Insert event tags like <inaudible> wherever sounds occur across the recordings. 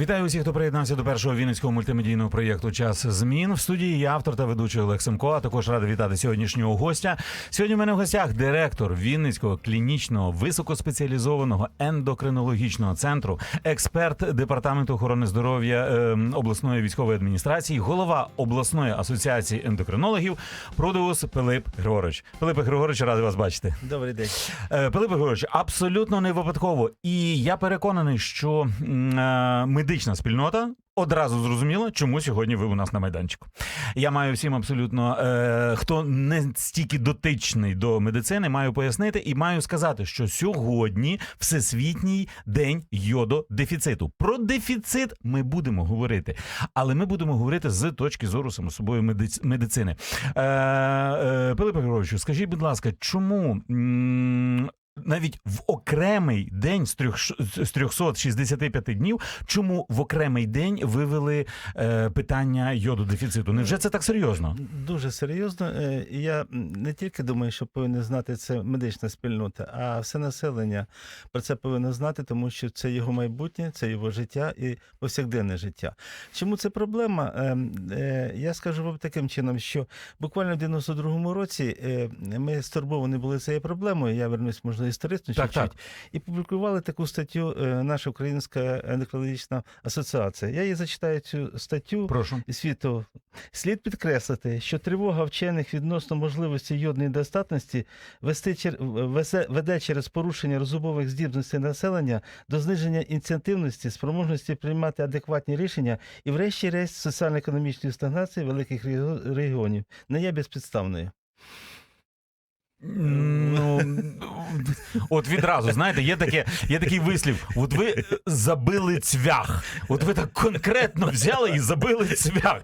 Вітаю усіх, хто приєднався до першого вінницького мультимедійного проєкту Час змін. В студії я автор та ведучий Олег Семко. А також радий вітати сьогоднішнього гостя. Сьогодні в мене в гостях директор Вінницького клінічного високоспеціалізованого ендокринологічного центру, експерт департаменту охорони здоров'я е, обласної військової адміністрації, голова обласної асоціації ендокринологів Продеус Пилип Григорович. Пилипе Григорович, радий вас бачити. Добрий день. Е, Пилипе Григорович, абсолютно не випадково. І я переконаний, що м, медична спільнота одразу зрозуміла, чому сьогодні ви у нас на майданчику. Я маю всім абсолютно, е, хто не стільки дотичний до медицини, маю пояснити і маю сказати, що сьогодні всесвітній день йододефіциту. Про дефіцит ми будемо говорити, але ми будемо говорити з точки зору само собою медиц- медицини. Е, е, Пилипе Григоровичу, скажіть, будь ласка, чому м, навіть в окремий день з трьох з 365 днів, чому в окремий день вивели е, питання йододефіциту? Невже це так серйозно? Дуже серйозно. Е, Я не тільки думаю, що повинен знати це медична спільнота, а все населення про це повинно знати, тому що це його майбутнє, це його життя і повсякденне життя. Чому це проблема? Е, Я скажу вам таким чином, що буквально в 92-му році ми стурбовані були цією проблемою. Я вернусь, можливо, історично Так, чуть-чуть. так. І публікували таку статтю е, наша Українська ендокринологічна асоціація. Я її зачитаю цю статтю. Прошу. світу. Слід підкреслити, що тривога вчених відносно можливості йодної достатності веде через порушення розумових здібностей населення до зниження ініціативності, спроможності приймати адекватні рішення і, врешті-решт, соціально-економічної стагнації великих регіонів не є безпідставною. Ну от відразу знаєте, є таке, є такий вислів. От ви забили цвях. От ви так конкретно взяли і забили цвях.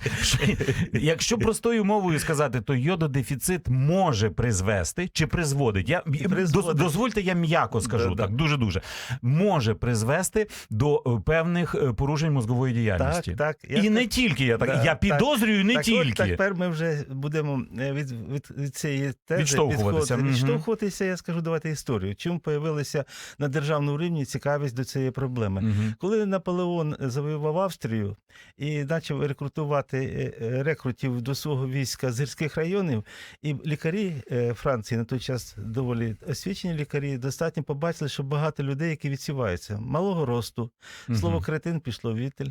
Якщо простою мовою сказати, то йододефіцит може призвести чи призводить. Я Призводить. дозвольте, я м'яко скажу Да-да. так, дуже дуже може призвести до е, певних е, порушень мозгової діяльності. Так, так. Я і так- не тільки я так. Да, я так. підозрюю не так, тільки. От тепер ми вже будемо е, від, від, від цієї тези Відштовхуватися, мгм. відштовхуватися. Я скажу, давайте історію. Чому появилася на державному рівні цікавість до цієї проблеми? Мгм. Коли Наполеон завоював Австрію і почав рекрутувати е, е, рекрутів до свого війська з гірських районів, і лікарі е, Франції на той час доволі освічені лікарі, достатньо побачили, що багато людей, які відсіваються, малого росту, слово кретин пішло вітель,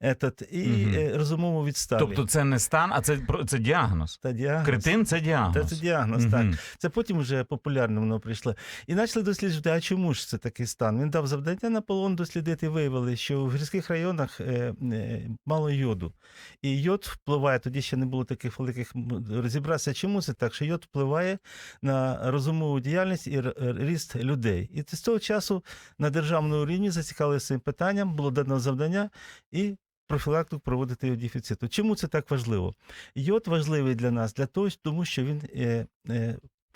етот, і е, розумово відсталі. Тобто це не стан, а це це діагноз. Та діагноз. Кретин це діагноз. Та це діагноз, Мгм. так. Це потім вже популярно воно прийшло. І почали досліджувати, а чому ж це такий стан? Він дав завдання Наполеон дослідити і виявили, що в гірських районах е, е, мало йоду. І йод впливає, тоді ще не було таких великих розібратися, чому це так, що йод впливає на розумову діяльність і ріст людей. І з того часу на державному рівні зацікавилися цим питанням, було дано завдання і. Профілактику проводити його дефіциту. Чому це так важливо? Йод важливий для нас для того, тому що він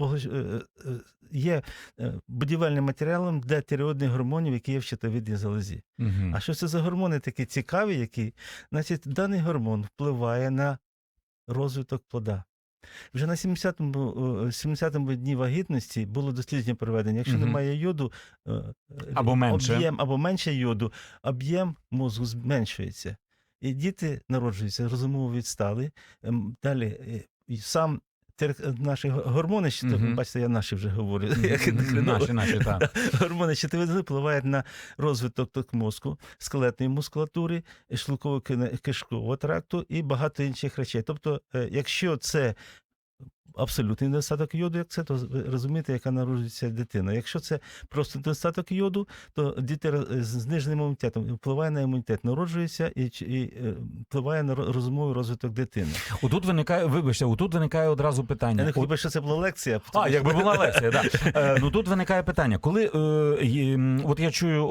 е, е, е, є будівельним матеріалом для тиреоїдних гормонів, які є в щитовидній залозі. Мгм. А що це за гормони такі цікаві, які? Значить, даний гормон впливає на розвиток плода. Вже на 70-му, е, 70-му дні вагітності було дослідження проведення. Якщо Мгм. немає йоду, Або менше. об'єм або менше йоду, об'єм мозку зменшується. І діти народжуються розумово відстали. Ем, Далі сам наші гормони, що -huh. бачите, я наші вже говорю, як Наші, наші, так. <laughs> Гормони щитовидної впливають на розвиток ток мозку, скелетної мускулатури, шлуково кишкового тракту і багато інших речей. Тобто, е, якщо це абсолютний недостаток йоду, як це, то розумієте, яка народжується дитина. Якщо це просто недостаток йоду, то діти з зниженим імунітетом впливає на імунітет, народжується і, і е, впливає на ро- розумовий розвиток дитини. Отут виникає, вибачте, отут виникає одразу питання. Я не хотів би, що це була лекція. А, якби була лекція, да. <laughs> Е, ну тут виникає питання. Коли е, от я чую,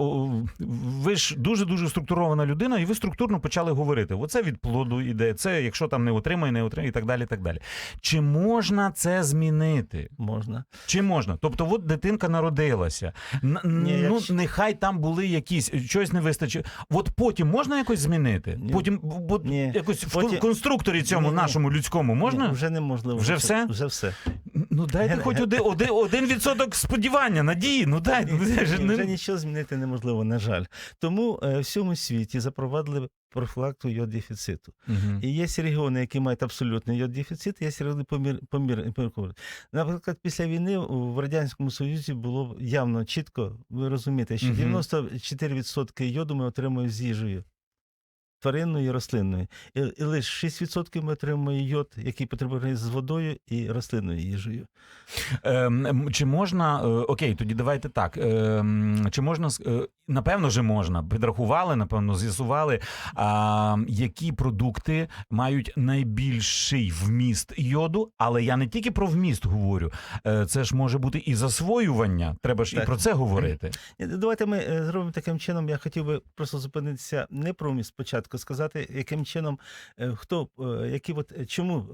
ви ж дуже дуже структурована людина, і ви структурно почали говорити. Оце від плоду іде, це якщо там не отримає, не отримає, і так далі. так далі. Чи можна можна це змінити? Можна. Чи можна? Тобто, от дитинка народилася. Ні, ну, якщо- нехай там були якісь щось не вистачить. От потім можна якось змінити? Ні. Потім бо, Ні. якось в конструкторі цьому Ні-ні. нашому людському можна? Ні, вже неможливо. Вже все? Вже все. Ну дайте хоч один, один, один відсоток сподівання, надії. Ну дайте. Ні, ні, Вже нічого змінити неможливо, на жаль. Тому е, в всьому світі запровадили профілактику йод-дефіциту. Мгм. І є регіони, які мають абсолютний йод-дефіцит, є регіони помір, помір, помір. Наприклад, після війни в Радянському Союзі було явно чітко, ви розумієте, що Мгм. 94% йоду ми отримуємо з їжею. Тваринною і рослинною. І, і лише 6% ми отримуємо йод, який потребує з водою і рослинною їжею. Ем, чи можна, е, окей, тоді давайте так. Ем, чи можна, е, напевно же можна, підрахували, напевно, з'ясували, а, які продукти мають найбільший вміст йоду, але я не тільки про вміст говорю, Е, це ж може бути і засвоювання, треба ж і про це говорити. Давайте ми е, зробимо таким чином. Я хотів би просто зупинитися не про вміст спочатку, сказати, яким чином, е, хто, е, які от, е, чому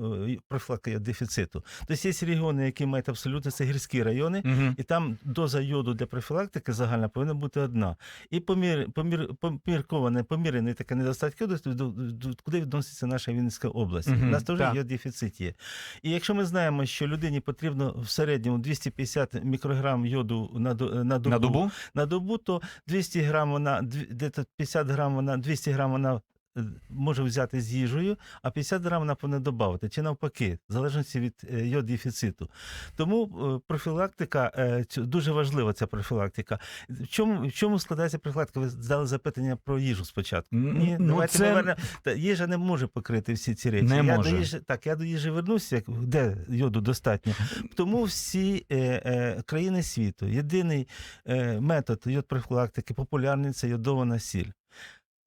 профілактика дефіциту. Тобто є регіони, які мають абсолютно, це гірські райони, Мгм. і там доза йоду для профілактики загальна повинна бути одна. І помір, помір, помірковане, помірений таке недостаток йоду, до- до- куди відноситься наша Вінницька область. Мгм, У нас теж є дефіцит є. І якщо ми знаємо, що людині потрібно в середньому 250 мікрограм йоду на, на добу, На добу? на добу, то 200 грам вона, дві- десь 50 грам вона, 200 грам вона може взяти з їжею, а 50 грам вона повинна додати, чи навпаки, в залежності від е, йод дефіциту. Тому е, профілактика, е, дуже важлива ця профілактика. В чому, в чому складається профілактика? Ви здали запитання про їжу спочатку. Ні, ну, давайте це- ми їжа не може покрити всі ці речі. Не я може. До їжі, так, я до їжі вернуся, як- де йоду достатньо. Тому всі е, е, країни світу, єдиний е, метод йод-профілактики популярний це йодована сіль.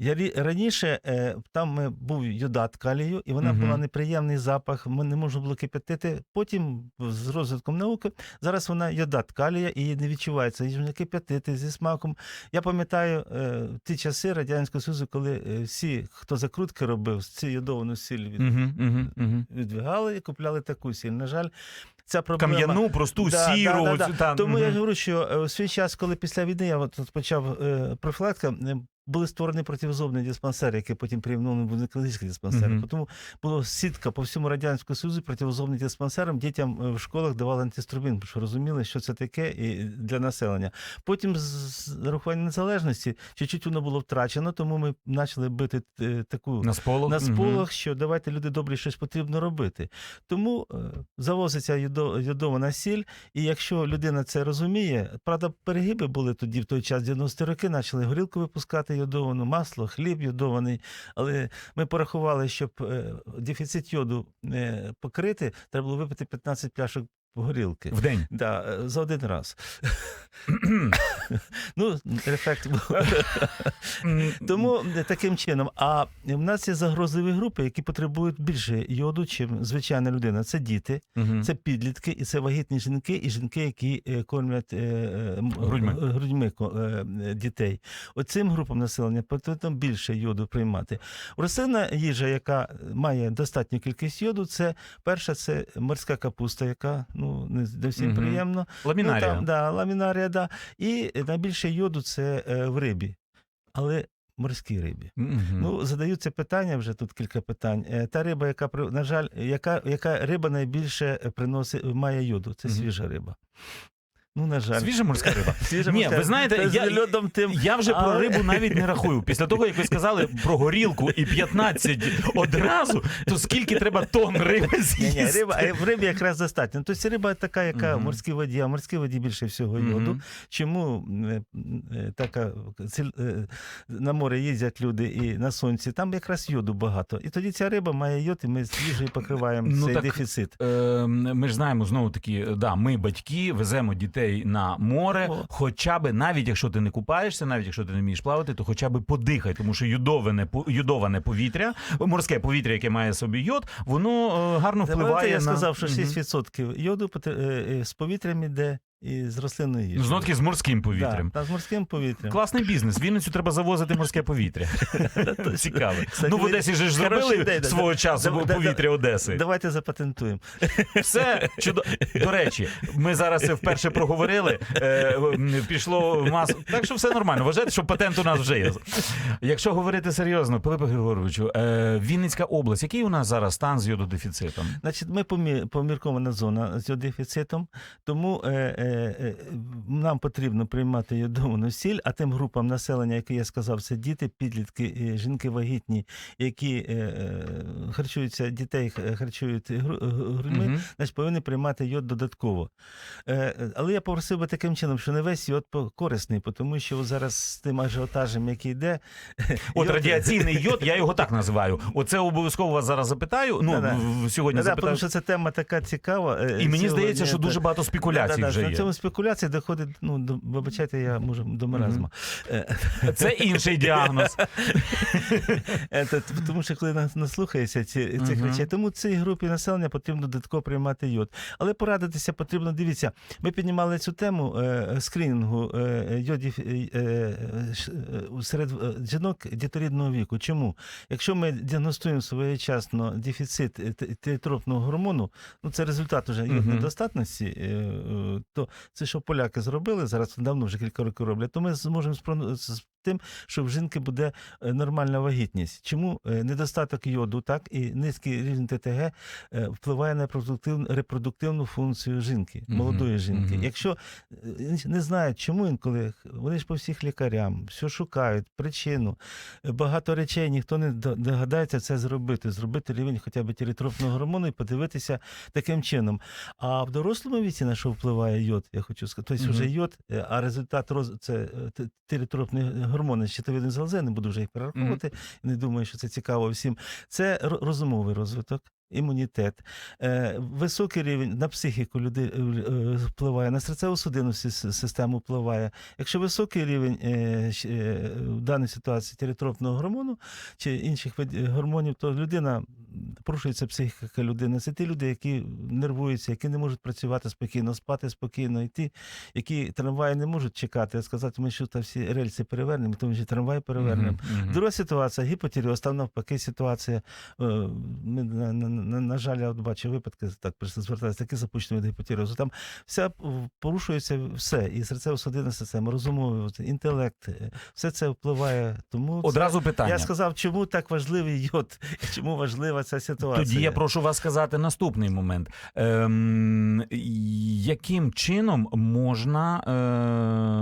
Я рі- раніше е, там був йодат калію, і вона Мгм. була неприємний запах, ми не можна було кипятити. Потім з розвитком науки зараз вона йодат калія і не відчувається. Її можна кипятити зі смаком. Я пам'ятаю е, ті часи Радянського Союзу, коли е, всі, хто закрутки робив, цю йодовану сіль від, мгм, мгм. відвигали і купляли таку сіль. На жаль, ця проблема. Кам'яну, просту, Да, сіру. да, да, да. та, Тому я говорю, що у свій час, коли після війни я от почав е, профілактика, були створені протизобні диспансери, які потім приймали в онкологічні диспансери. Мгм. Тому була сітка по всьому радянському союзу протизобним диспансерам. Дітям е, в школах давали антиструбін, тому що розуміли, що це таке і для населення. Потім з нарахування незалежності чуть-чуть воно було втрачено, тому ми почали бити е, таку На сполох? на сполох, що давайте люди добрі, щось потрібно робити. Тому е, завозиться йодо- йодована сіль, і якщо людина це розуміє, правда, перегиби були тоді в той час, 90-ті роки, почали горілку випускати йодовану, масло, хліб йодований. Але ми порахували, щоб е, дефіцит йоду е, покрити, треба було випити 15 пляшок горілки. В день. Да, е, за один раз. <coughs> ну, ефект був. Тому таким чином, а в нас є загрозливі групи, які потребують більше йоду, чим звичайна людина. Це діти, це підлітки, і це вагітні жінки, і жінки, які е, кормлять е, Грудьми. грудьми дітей. Оцим групам населення потрібно більше йоду приймати. Рослинна їжа, яка має достатню кількість йоду, це перша це морська капуста, яка ну не зовсім угу. приємно. Ламінарія. Ну, там, да, ламінарія, да. І найбільше йоду це е, в рибі, але морській рибі. Мгм. Ну, задаються питання вже тут кілька питань. Е, Та риба, яка на жаль, яка, яка риба найбільше приносить має йоду? Це Мгм. свіжа риба. Ну, на жаль. Свіжа морська риба. <laughs> Свіжа Ні, морська ви знаєте, Та з я- льодом тим. Я вже про Але- рибу навіть не рахую. Після того, як ви сказали про горілку і 15 одразу, то скільки треба тонн риби Ні, ні, з'їсти? риба, а в рибі якраз достатньо. Тобто риба така, яка Мгм. в морській воді, а в морській воді більше всього йоду. Мгм. Чому е, е, така е, на море їздять люди і на сонці, там якраз йоду багато. І тоді ця риба має йод, і ми з їжею покриваємо Ну, цей так, дефіцит. Е, Ми ж знаємо знову таки, да, ми батьки веземо дітей на море, О. хоча б навіть якщо ти не купаєшся, навіть якщо ти не вмієш плавати, то хоча б подихай, тому що йодоване юдоване повітря, морське повітря, яке має собі йод, воно е, гарно впливає я на сказав, що Мгм. 6% йоду е, е, з повітрям іде і з рослинної їжі. Ну, Знов таки з морським повітрям. Да, та, з морським повітрям. Класний бізнес. В Вінницю треба завозити морське повітря. <laughs> <laughs> Цікаво. Ну, в Одесі ж зробили свого часу повітря Одеси. Давайте запатентуємо. <laughs> Все чудо. До речі, ми зараз це вперше проговорили. Е, пішло в масу. Так що все нормально. Вважайте, що патент у нас вже є. Якщо говорити серйозно, Пилипе Григоровичу, е, Вінницька область, який у нас зараз стан з йододефіцитом? Значить, ми помі- поміркована зона з його дефіцитом, тому е, нам потрібно приймати йодовану сіль, а тим групам населення, які я сказав, це діти, підлітки, е, жінки вагітні, які е, е, харчуються, дітей харчують грудьми, Мгм. значить повинні приймати йод додатково. Е, е, але я попросив би таким чином, що не весь йод корисний, тому що зараз з тим ажіотажем, який йде, <laughs> От йод- радіаційний йод, я його так <laughs> називаю. Оце обов'язково вас зараз запитаю. Ну, в- сьогодні Да, да, запитаю. тому що ця тема така цікава. е, І мені сьогодні, здається, що дуже багато спекуляцій Да-да-да, вже є. Цьому спекуляції доходить, ну, до, вибачайте, я можу до маразма. Е, <laughs> Це інший діагноз. <laughs> е, Тому що коли нас- наслухаєшся ці, цих Мгм. речей, тому цій групі населення потрібно додатково приймати йод. Але порадитися потрібно, дивіться, ми піднімали цю тему е, скринінгу е, йодів е, е, серед жінок діторідного віку. Чому? Якщо ми діагностуємо своєчасно дефіцит т- тиреотропного гормону, ну це результат уже е, е, то це, що поляки зробили, зараз давно вже кілька років роблять, то ми зможемо тим, що в жінки буде е, нормальна вагітність. Чому Е, недостаток йоду, так і низький рівень ТТГ е, впливає на репродуктивну, репродуктивну функцію жінки, молодої жінки. Якщо не знають, чому інколи вони ж по всіх лікарям, все шукають, причину. Багато речей ніхто не догадається це зробити, зробити рівень хоча б тіритропного гормону і подивитися таким чином. А в дорослому віці на що впливає йод, я хочу сказати, тобто вже йод, а результат роз... це т- тиритропні гормони щитовидної залози, не буду вже їх перераховувати, не думаю, що це цікаво всім. Це розумовий розвиток. Імунітет, е, високий рівень на психіку люди е, е, впливає, на серцево-судинну систему впливає. Якщо високий рівень в даній ситуації тіритропного гормону чи інших гормонів, то людина порушується психіка людини. Це ті люди, які нервуються, які не можуть працювати спокійно, спати спокійно, і ті, які трамваї не можуть чекати, а сказати, ми що та всі рельси перевернемо, тому що трамвай перевернемо. Друга ситуація гіпотіріоз, там навпаки ситуація. Ми, на, на, на, жаль, я от бачу випадки, так просто звертаюся, такі запущені від гіпотіріозу. Там вся порушується все, і серцево-судинна система, розумовий інтелект, е, все це впливає. Тому це- Одразу питання. я сказав, чому так важливий йод, і чому важлива ця ситуація. Тоді я прошу вас сказати наступний момент. Ем, яким чином можна,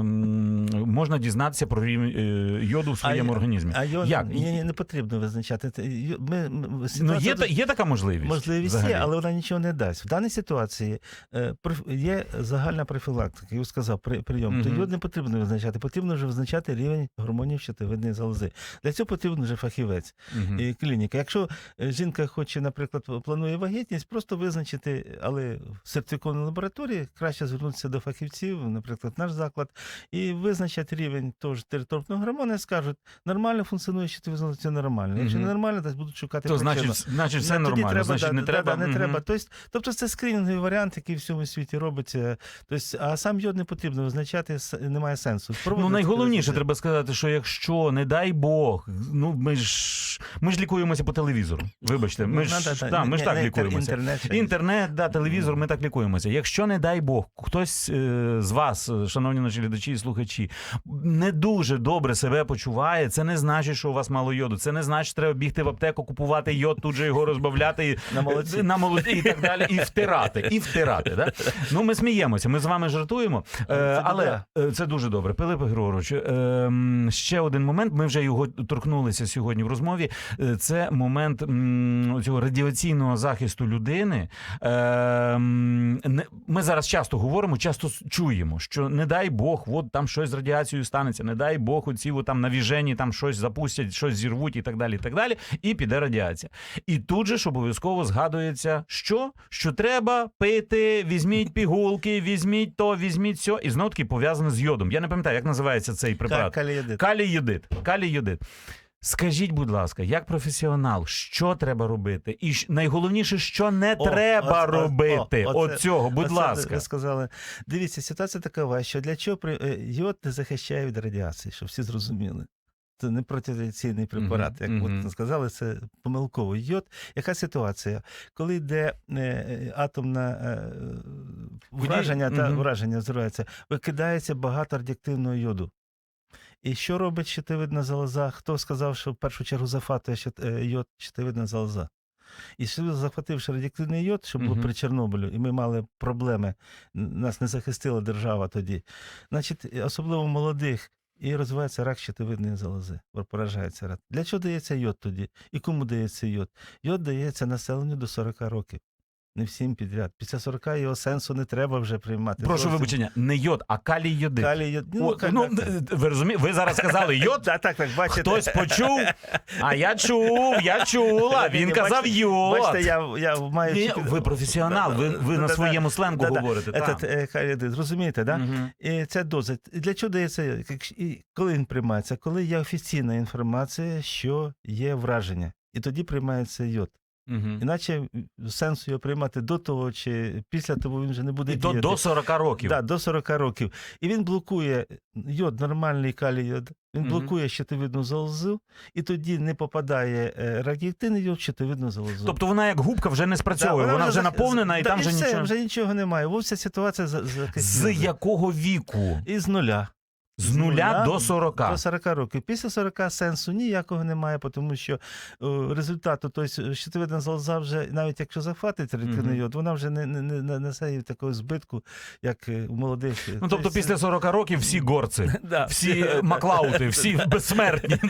ем, можна дізнатися про рівень е, йоду в своєму А- організмі? А йод Як? ні, ні, не потрібно визначати. Це Ми, ми, Ну, є, є така можливість? Можливість взагалі? є, але вона нічого не дасть. В даній ситуації е, є загальна профілактика, я сказав, при- прийом. То Мгм. йод не потрібно визначати, потрібно вже визначати рівень гормонів щитовидної залози. Для цього потрібен вже фахівець Мгм. і клініка. Якщо е, жінка хоче, наприклад, планує вагітність, просто визначити, але в сертифікованій лабораторії краще звернутися до фахівців, наприклад, наш заклад, і визначать рівень того ж територного гормону і скажуть, нормально функціонує щитовидна залоза, це нормально. Якщо Мгм. не нормально, то будуть шукати То причину. значить, значить все нормально. Треба, значить, не да, треба. Да, не Мгм. треба. Тобто, тобто це скринінговий варіант, який в всьому світі робиться. Тобто, а сам йод не потрібно визначати, немає сенсу. Ну, найголовніше треба сказати, що якщо, не дай Бог, ну ми ж ми ж лікуємося по телевізору. Вибачте, ми Ну, ж, да, да, да, ми не- ж так не- лікуємося. Інтернет. Інтернет, да, телевізор, ми так лікуємося. Якщо, не дай Бог, хтось е, з вас, е, шановні наші глядачі і слухачі, не дуже добре себе почуває, це не значить, що у вас мало йоду. Це не значить, що треба бігти в аптеку, купувати йод, тут же його розбавляти і- На молоці. на молоці і так далі, і втирати, і втирати. Да? Ну, ми сміємося, ми з вами жартуємо. Е, Це але добре. це дуже добре. Пилипе Григорович, е, ще один момент. Ми вже його торкнулися сьогодні в розмові. Е, Це момент цього радіаційного захисту людини. Ми зараз часто говоримо, часто чуємо, що не дай Бог, от там щось з радіацією станеться, не дай Бог, оці от там навіжені там щось запустять, щось зірвуть і так далі. І так далі. І піде радіація. І тут же ж обов'язково згадується, що? Що треба пити, візьміть пігулки, візьміть то, візьміть сьо. І знов таки пов'язане з йодом. Я не пам'ятаю, як називається цей препарат. калієдит. Калій йодит. Скажіть, будь ласка, як професіонал, що треба робити? І найголовніше, що не О, треба о, робити. о, От оце- цього, будь Оце ласка. Ви сказали. Дивіться, ситуація така, що для чого е, йод не захищає від радіації, щоб всі зрозуміли. Це не протирадіаційний препарат, як мгм. от сказали, це помилково. Йод, яка ситуація? Коли йде е, атомне враження та Мгм. враження зривається, викидається багато радіоактивного йоду. І що робить щитовидна залоза? Хто сказав, що в першу чергу зафатує е, йод щитовидна залоза? І захвативши радіоактивний йод, що було Мгм. при Чорнобилю, і ми мали проблеми, нас не захистила держава тоді. Значить, особливо молодих, і розвивається рак щитовидної залози, поражається рак. Для чого дається йод тоді? І кому дається йод? Йод дається населенню до 40 років. Не всім підряд. Після 40 його сенсу не треба вже приймати. Прошу Зовсім. вибачення, не йод, а калій йодит. Калій йод. О, ка- ну, так, так. ви розумієте, ви зараз сказали <laughs> йод, Так, так, так, бачите. хтось почув, <laughs> а я чув, я чула, він казав бачите- йод. Бачите, я, я маю... Ні, ви професіонал, ви, ви на своєму сленгу говорите. Этот, е, калій йодит, Розумієте, да? І ця доза. Для чого дається? коли він приймається? Коли є офіційна інформація, що є враження. І тоді приймається йод. Мгм. Іначе сенсу його приймати до того чи після того він вже не буде І діяти. до 40 років. Да, до 40 років. І він блокує йод, нормальний калій йод, він Мгм. блокує щитовидну залозу, і тоді не попадає е, радіоактивний йод в щитовидну залозу. Тобто вона як губка вже не спрацьовує, Да, вона, вже зах- наповнена і да, там вже все, нічого. вже нічого немає. Вовся ситуація за, за З якого віку? Із нуля. З нуля до 40. До 40 років. Після 40 сенсу ніякого немає, тому що о, результату, тобто щитовидна залоза вже, навіть якщо захватить реактивний йод, вона вже не, не, не, не несе такого збитку, як е, у молодих. Ну, тобто після 40 років всі горці, <laughs> всі маклаути, всі <laughs> безсмертні <laughs>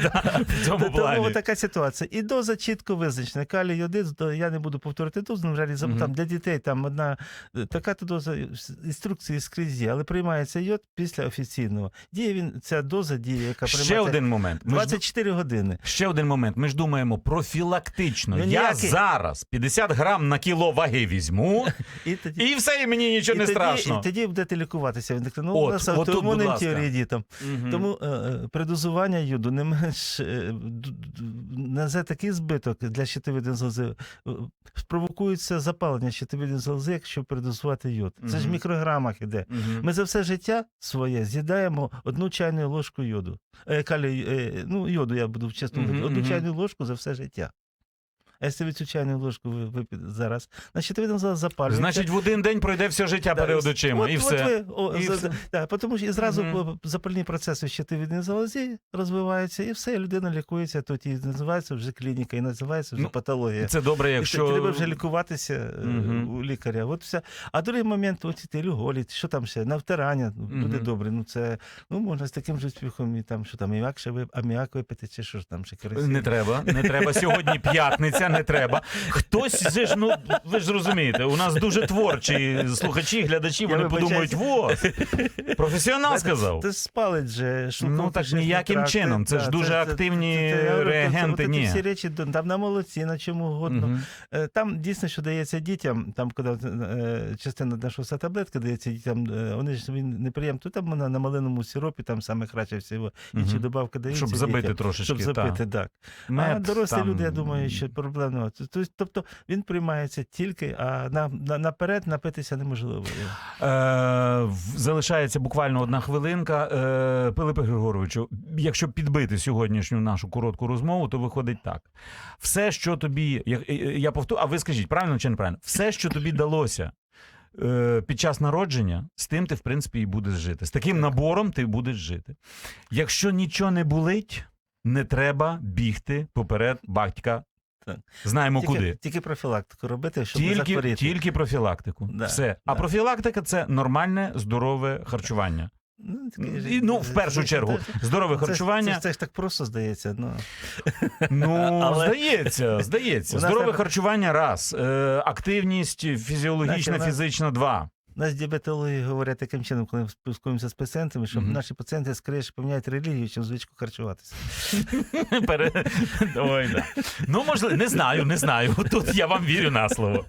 в цьому Тому плані. така ситуація. І доза чітко визначена. Калій йодит, я не буду повторити дозу, там для дітей там одна е, така то доза інструкції скрізь є, але приймається йод після офіційного. Діє він, ця доза діє, яка Ще один момент. Ми ж 24 години. Ще один момент. Ми ж думаємо профілактично. Ну, Я зараз 50 грам на кіло ваги візьму, <laughs> І тоді, і все, і мені нічого і не тоді, страшно. І тоді будете лікуватися. Він такий, ну, От, от автоімунним ласка. тіорієдітом. Тому е, е, передозування йоду не менш е, несе такий збиток для щитовидної залози. Е, Спровокується запалення щитовидної залози, якщо передозувати йод. Це ж в мікрограмах іде. Мгм. Ми за все життя своє з'їдаємо одну чайну ложку йоду. Е, калі, е, ну, йоду я буду чесно говорити, mm -hmm, Одну чайну ложку за все життя. А якщо ви цю чайну ложку ви вип'єте зараз, значить щитовидна залоза запалюється. Значить, в один день пройде все життя Да, перед очима, от, і от все. ви, о, І за- все. Да, тому що і зразу Мгм. по- запальні процеси в щитовидній залозі розвиваються, і все, людина лікується. Тут і називається вже клініка, і називається вже Ну, патологія. Це добре, якщо це треба вже лікуватися е, Мгм. у лікаря. От все. А другий момент, от ці люголі, що там ще, навтирання, люди Мгм. добрі. Ну це ну можна з таким же успіхом і там, що там аміак аміак випити, чи що ж там ще керосин. Не треба, не треба. Сьогодні <laughs> п'ятниця, не треба. Хтось же ж, ну ви ж розумієте, у нас дуже творчі слухачі, глядачі, Я вони подумають, во, професіонал сказав. Це спалить же Ну, так ніяким чином. Це ж дуже активні це- реагенти, ні. Всі речі, там на молоці, на чому угодно. Е, Там дійсно, що дається дітям, там, коли е, частина нашого все таблетки дається дітям, е, вони ж він неприємно, то там вона на малиному сиропі, там саме краще всього. Інші добавки даються. Щоб забити дітям, трошечки. Щоб забити, так. А дорослі там, люди, я думаю, що проблем. Тобто, він приймається тільки, а на, на, наперед напитися неможливо. Е, залишається буквально одна хвилинка. Е, Пилипе Григоровичу, якщо підбити сьогоднішню нашу коротку розмову, то виходить так: все, що тобі, я, е, я повторю, а ви скажіть, правильно чи неправильно? Все, що тобі далося. е, Під час народження з тим ти, в принципі, і будеш жити. З таким набором ти будеш жити. Якщо нічого не болить, не треба бігти поперед батька. Так. Знаємо Тільки, куди. тільки профілактику робити, щоб не Тільки, захворіти. тільки профілактику. Да, Все. А да. профілактика це нормальне здорове харчування. Ну, таке ну, в першу це- чергу, здорове це харчування. Це, це ж так просто здається. Ну. Ну, <laughs> Але- здається, <laughs> здається. Здорове харчування раз. Е, активність фізіологічна, фізична два. Нас діабетологи говорять таким чином, коли ми спілкуємося з пацієнтами, що Мгм. наші пацієнти скоріше поміняють релігію, чим звичку харчуватися. <laughs> Ой, да. Ну, можливо, не знаю, не знаю. <laughs> Тут я вам вірю на слово.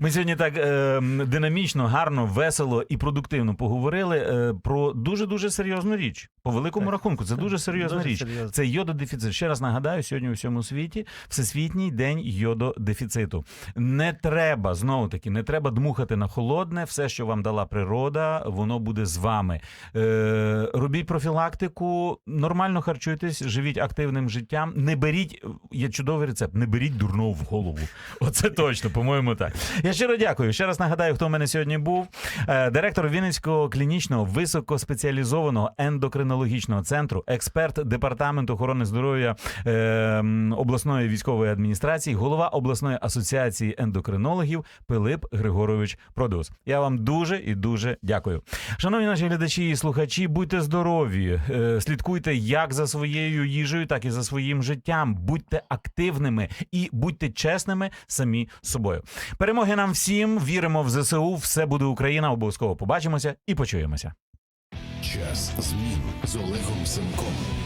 Ми сьогодні так е, динамічно, гарно, весело і продуктивно поговорили е, про дуже-дуже серйозну річ. По великому Так. рахунку, це дуже серйозна Дуже річ. серйозно. Це йододефіцит. Ще раз нагадаю, сьогодні у всьому світі Всесвітній день йододефіциту. Не треба знову таки, не треба дмухати на холодне. Все, що вам дала природа, воно буде з вами. Е, робіть профілактику, нормально харчуйтесь, живіть активним життям. Не беріть, є чудовий рецепт, не беріть дурного в голову. Оце точно, по-моєму, так. Я щиро дякую. Ще раз нагадаю, хто в мене сьогодні був. Е, Директор Вінницького клінічного високоспеціалізованого ендокринологічного центру, експерт департаменту охорони здоров'я е, обласної військової адміністрації, голова обласної асоціації ендокринологів Пилип Григорович Продус. Я вам дуже і дуже дякую. Шановні наші глядачі і слухачі, будьте здорові, е, слідкуйте як за своєю їжею, так і за своїм життям. Будьте активними і будьте чесними самі собою. Перемоги нам всім. Віримо в ЗСУ. Все буде Україна. Обов'язково побачимося і почуємося. Час змін з Олегом Семком.